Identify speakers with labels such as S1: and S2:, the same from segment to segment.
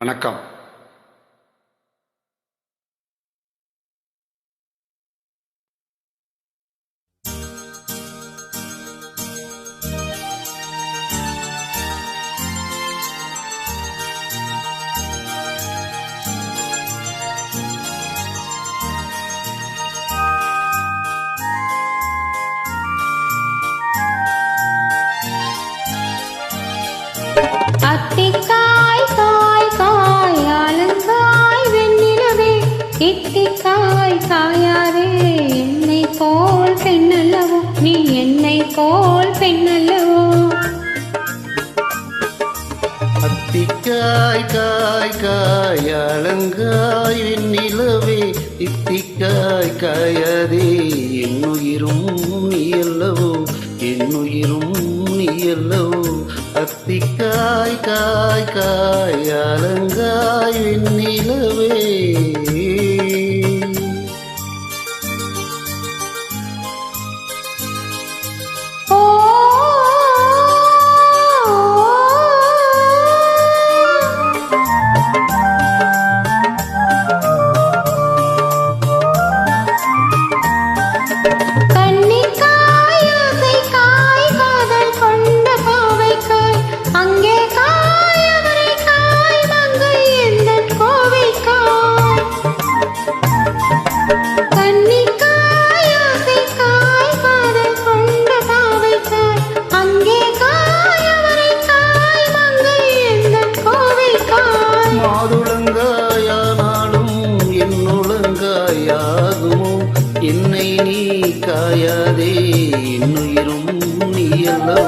S1: வணக்கம்
S2: இத்திக்காய் தாயாரே என்னை போல் பெண்ணல்லவோ நீ என்னை போல் பெண்ணல்லவோ.
S3: அத்திக்காய் காய் காய் அலங்காய் நிலவே இத்திக்காய் காயாதே என்னுயிரும் நீ அல்லவோ என்னுயிரும் நீ அல்லவோ அத்திக்காய் காய் காய் அலங்காய் நிலவே Thank you. இன்னுயிரும் என்னுயிரும் நீ அல்லவோ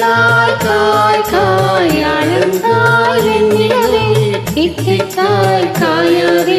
S2: அத்திக்காய் காய் காய் அழங்காய் இசை இத்திக்காய் காயாதே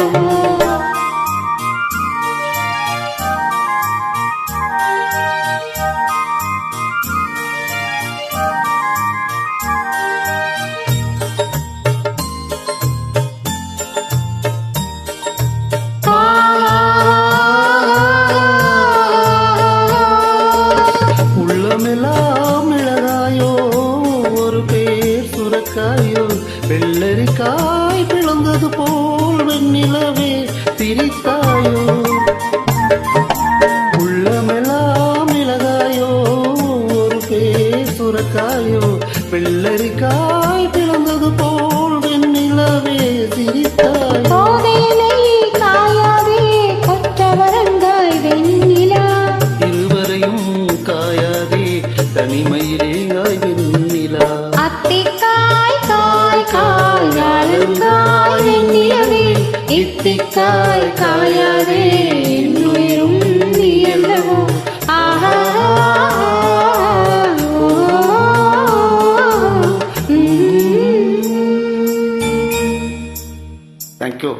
S2: நீ
S3: திரித்தாயோ உள்ளமெல்லாம் மிளகாயோ? ஒரு பேர் சுரக்காயோ? வெள்ளரிக்காய் பிளந்தது போல் வெண்ணிலவே சிரித்தாயோ? தனிமையிலே
S2: இத்திக்காய் காயாதே என்னுயிரும் நீ என்னவோ ஆஹா
S3: தேங்க்யூ